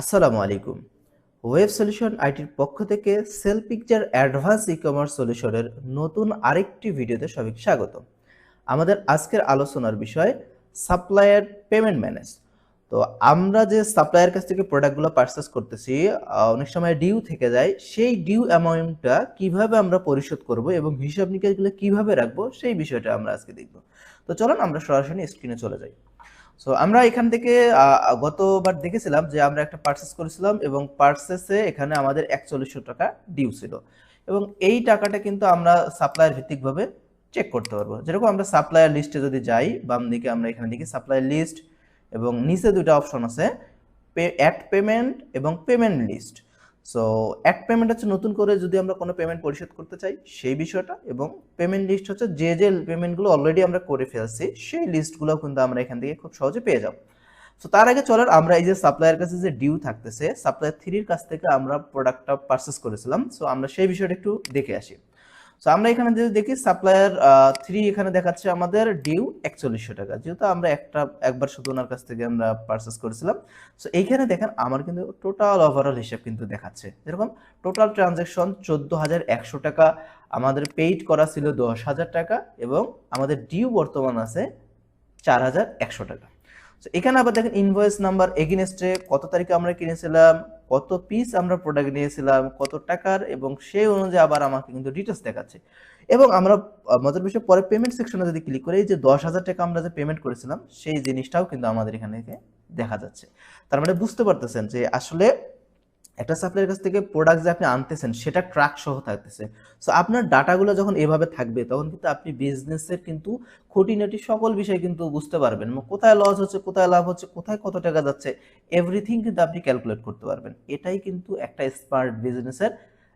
আসসালামু আলাইকুম। Web solution আইটির পক্ষ থেকে sell picture advance e commerce সলিউশনের নতুন আরেকটি ভিডিওতে সবাইকে স্বাগত আমাদের আজকের আলোচনার বিষয় সাপ্লায়ার পেমেন্ট ম্যানেজ। তো আমরা যে সাপ্লায়ার কাছ থেকে প্রোডাক্টগুলো পারচেস করতেছি অনেক সময় ডিউ থেকে যায়, সেই ডিউ অ্যামাউন্টটা কীভাবে আমরা পরিশোধ করব এবং হিসাব নিকাশগুলো কীভাবে রাখব, সেই বিষয়টা আমরা আজকে দেখব। তো চলুন আমরা সরাসরি স্ক্রিনে চলে যাই। সো আমরা এখান থেকে গতবার দেখেছিলাম যে আমরা একটা পার্সেস করেছিলাম এবং পার্সেসে এখানে আমাদের একচল্লিশশো টাকা ডিউ ছিল। এবং এই টাকাটা কিন্তু আমরা সাপ্লায়ার ভিত্তিকভাবে চেক করতে পারব। যেরকম আমরা সাপ্লায়ার লিস্টে যদি যাই, বাম দিকে আমরা এখানে দেখি সাপ্লায়ার লিস্ট এবং নিচে দুটো অপশন আছে, পে অ্যাট পেমেন্ট এবং পেমেন্ট লিস্ট সো এক পেমেন্ট হচ্ছে নতুন করে যদি আমরা কোনো পেমেন্ট পরিশোধ করতে চাই, সেই বিষয়টা এবং পেমেন্ট লিস্ট হচ্ছে যে যে পেমেন্টগুলো অলরেডি আমরা করে ফেলছি, সেই লিস্টগুলো কিন্তু আমরা এখান থেকে খুব সহজে পেয়ে যাব। সো তার আগে চলার আমরা এই যে সাপ্লায়ার কাছে যে ডিউ থাকতেছে সাপ্লায়ার থ্রির কাছ থেকে আমরা প্রোডাক্টটা পারচেস করেছিলাম। সো আমরা সেই বিষয়টা একটু দেখে আসি। সো আমরা এখানে যদি দেখি সাপ্লায়ার থ্রি এখানে দেখাচ্ছে আমাদের ডিউ একচল্লিশশো টাকা। যেহেতু আমরা একটা, একবার শুধু ওনার কাছ থেকে আমরা পারচেস করেছিলাম। সো এইখানে দেখেন, আমার কিন্তু টোটাল ওভারঅল হিসাব কিন্তু দেখাচ্ছে। যেরকম টোটাল ট্রানজ্যাকশন চোদ্দ হাজার একশো টাকা, আমাদের পেইড করা ছিল দশ হাজার টাকা এবং আমাদের ডিউ বর্তমান আছে চার হাজার একশো টাকা। এখানে আবার দেখেন ইনভয়েস নাম্বার এগেনস্টে কত তারিখে আমরা কিনেছিলাম, কত পিস আমরা প্রোডাক্ট নিয়েছিলাম, কত টাকার এবং সেই অনুযায়ী আবার আমাকে কিন্তু ডিটেলস দেখাচ্ছে। এবং আমরা মজার বিষয় পরে পেমেন্ট সেকশনে যদি ক্লিক করি যে দশ হাজার টাকা আমরা যে পেমেন্ট করেছিলাম, সেই জিনিসটাও কিন্তু আমাদের এখানে দেখা যাচ্ছে। তার মানে বুঝতে পারতেছেন যে আসলে একটা সাপ্লাইয়ের কাছ থেকে প্রোডাক্ট যে আপনি আনতেছেন, সেটা ট্র্যাক সহ থাকতেছে। সো আপনার ডাটাগুলো যখন এভাবে থাকবে, তখন কিন্তু আপনি বিজনেসের কিন্তু খুঁটিনাটি সকল বিষয় কিন্তু বুঝতে পারবেন। কোথায় লস হচ্ছে, কোথায় লাভ হচ্ছে, কোথায় কত টাকা যাচ্ছে এভরিথিং কিন্তু আপনি ক্যালকুলেট করতে পারবেন। এটাই কিন্তু একটা স্মার্ট বিজনেসের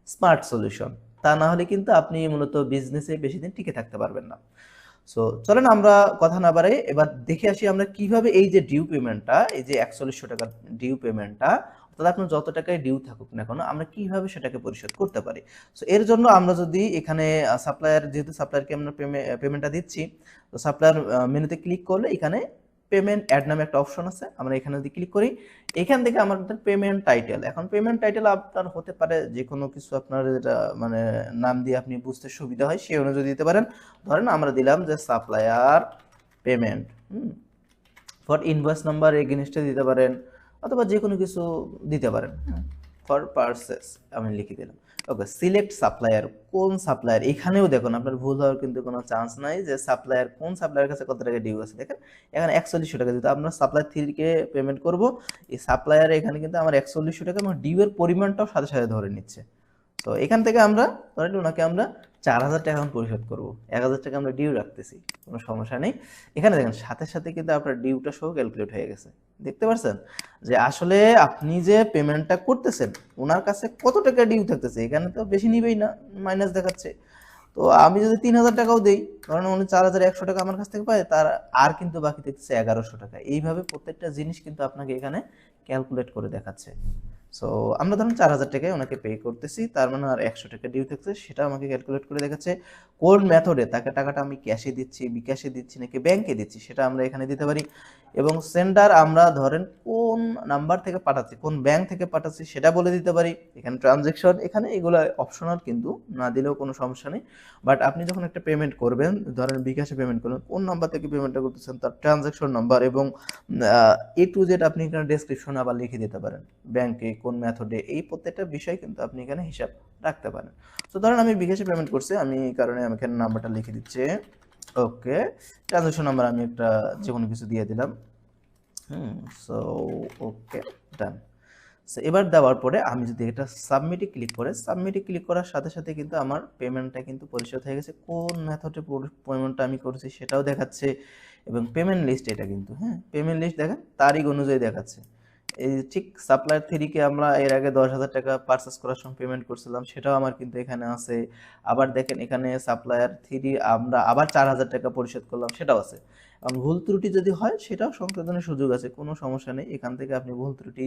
স্মার্ট সলিউশন তা না হলে কিন্তু আপনি মূলত বিজনেসে বেশি দিন টিকে থাকতে পারবেন না। সো চলেন আমরা কথা না বাড়াই এবার দেখে আসি আমরা কীভাবে এই যে ডিউ পেমেন্টটা এই যে একচল্লিশশো টাকার ডিউ পেমেন্টটা অর্থাৎ আপনার যত টাকায় ডিউ থাকুক না কেন, আমরা কীভাবে সেটাকে পরিশোধ করতে পারি? সো এর জন্য আমরা যদি এখানে সাপ্লায়ার যেহেতু সাপ্লায়ারকে আমরা পেমেন্টটা দিচ্ছি, তো সাপ্লায়ার মেনুতে ক্লিক করলে এখানে পেমেন্ট অ্যাড নামে একটা অপশন আছে, আমরা এখানে যদি ক্লিক করি, এখান থেকে আমাদের পেমেন্ট টাইটেল এখন পেমেন্ট টাইটেল আপনার হতে পারে যে কোনো কিছু আপনার যেটা মানে নাম দিয়ে আপনি বুঝতে সুবিধা হয়, সেই অনুযায়ী দিতে পারেন। ধরেন আমরা দিলাম যে supplier payment for invoice number এগেনস্টে দিতে পারেন। অথবা যে কোনো কিছু দিতে পারেন। ফর পার্সেস আমি লিখে দিলাম। ওকে সিলেক্ট সাপ্লায়ার কোন সাপ্লায়ার এখানেও দেখুন আপনার ভুল হওয়ার কিন্তু কোনো চান্স নাই যে সাপ্লায়ার কোন সাপ্লায়ার কাছে কত টাকা ডিউ আছে। দেখেন এখানে একচল্লিশশো টাকা দিতে আমরা সাপ্লাই থ্রিকে পেমেন্ট করব এই সাপ্লায়ারে এখানে কিন্তু আমার একচল্লিশশো টাকা এবং ডিউয়ের এর পরিমাণটাও সাথে সাথে ধরে নিচ্ছে। তো এখান থেকে আমরা ধরেন ওনাকে আমরা চার হাজার টাকা এখন পরিশোধ করব। এক হাজার টাকা আমরা ডিউ রাখতেছি, কোনো সমস্যা নেই। এখানে দেখেন, সাথে সাথে কিন্তু আপনার ডিউটা সহ ক্যালকুলেট হয়ে গেছে। দেখতে পাচ্ছেন যে আসলে আপনি যে পেমেন্টটা করতেছেন, ওনার কাছে কত টাকা ডিউ থাকতেছে? এখানে তো বেশি নিবেই না মাইনাস দেখাচ্ছে। তো আমি যদি তিন হাজার টাকাও দিই কারণ উনি চার হাজার একশো টাকা আমার কাছ থেকে পায়, তার আর কিন্তু বাকি দেখতেছে এগারোশো টাকা। এইভাবে প্রত্যেকটা জিনিস কিন্তু আপনাকে এখানে ক্যালকুলেট করে দেখাচ্ছে। সো আমরা ধরুন চার হাজার টাকায় ওনাকে পে করতেছি, তার মানে আর একশো টাকা ডিউ থাকছে, সেটা আমাকে ক্যালকুলেট করে দেখাচ্ছে কোন মেথডে তাকে টাকাটা আমি ক্যাশে দিচ্ছি, বিকাশে দিচ্ছি নাকি ব্যাংকে দিচ্ছি, সেটা আমরা এখানে দিতে পারি। এবং সেন্ডার আমরা ধরেন কোন নাম্বার থেকে পাঠাচ্ছি, কোন ব্যাংক থেকে পাঠাচ্ছি, সেটা বলে দিতে পারি। এখানে ট্রানজেকশন এখানে এগুলো অপশনাল কিন্তু, না দিলেও কোনো সমস্যা নেই। বাট আপনি যখন একটা পেমেন্ট করবেন, ধরেন বিকাশে পেমেন্ট করবেন কোন নাম্বার থেকে পেমেন্টটা করতেছেন, তার ট্রানজেকশন নাম্বার এবং এ টু জেড আপনি এখানে ডেসক্রিপশনে আবার লিখে দিতে পারেন। ব্যাংকে কোন মেথডে এই প্রত্যেকটা বিষয় কিন্তু আপনি এখানে হিসাব রাখতে পারেন। তো ধরেন আমি বিকাশে পেমেন্ট করছি, আমি কারণে আমি এখানে নাম্বারটা লিখে দিচ্ছি। ওকে ট্রানজেকশন নাম্বার আমি একটা যে কোনো কিছু দিয়ে দিলাম। হুম সো ওকে ডান এবার দেওয়ার পরে আমি যদি এটা সাবমিটে ক্লিক করে সাবমিটে ক্লিক করার সাথে সাথে কিন্তু আমার পেমেন্টটা কিন্তু পরিশোধ হয়ে গেছে। কোন মেথডে পেমেন্টটা আমি করেছি সেটাও দেখাচ্ছে। এবং পেমেন্ট লিস্ট এটা কিন্তু হ্যাঁ পেমেন্ট লিস্ট দেখেন, তারিখ অনুযায়ী দেখাচ্ছে। এই ঠিক সাপ্লায়ার থ্রিকে আমরা এর আগে দশ হাজার টাকা পারচেস করার সময় পেমেন্ট করছিলাম, সেটাও আমার কিন্তু এখানে আছে। আবার দেখেন এখানে সাপ্লায়ার থ্রি আমরা আবার চার হাজার টাকা পরিশোধ করলাম, সেটাও আছে। ভুল ত্রুটি যদি হয়, সেটাও সংশোধনের সুযোগ আছে, কোনো সমস্যা নেই। এখান থেকে আপনি ভুল ত্রুটি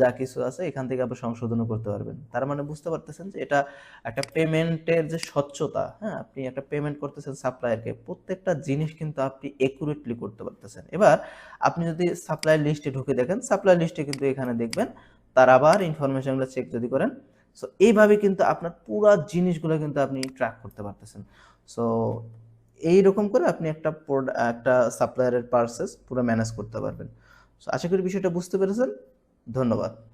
যা কিছু আছে, এখান থেকে আপনি সংশোধনও করতে পারবেন। তার মানে বুঝতে পারতেছেন যে এটা একটা পেমেন্টের যে স্বচ্ছতা হ্যাঁ? আপনি একটা পেমেন্ট করতেছেন সাপ্লায়ারকে, প্রত্যেকটা জিনিস কিন্তু আপনি একুরেটলি করতে পারতেছেন। এবার আপনি যদি সাপ্লায়ার লিস্টে ঢুকে দেখেন, সাপ্লায়ার লিস্টে কিন্তু এখানে দেখবেন, তার আবার ইনফরমেশনগুলো চেক যদি করেন সো এইভাবে কিন্তু আপনার পুরা জিনিসগুলো কিন্তু আপনি ট্র্যাক করতে পারতেছেন। সো এইরকম করে আপনি একটা একটা সাপ্লায়ারের পার্সেস পুরো ম্যানেজ করতে পারবেন। সো আশা করি বিষয়টা বুঝতে পেরেছেন। ধন্যবাদ।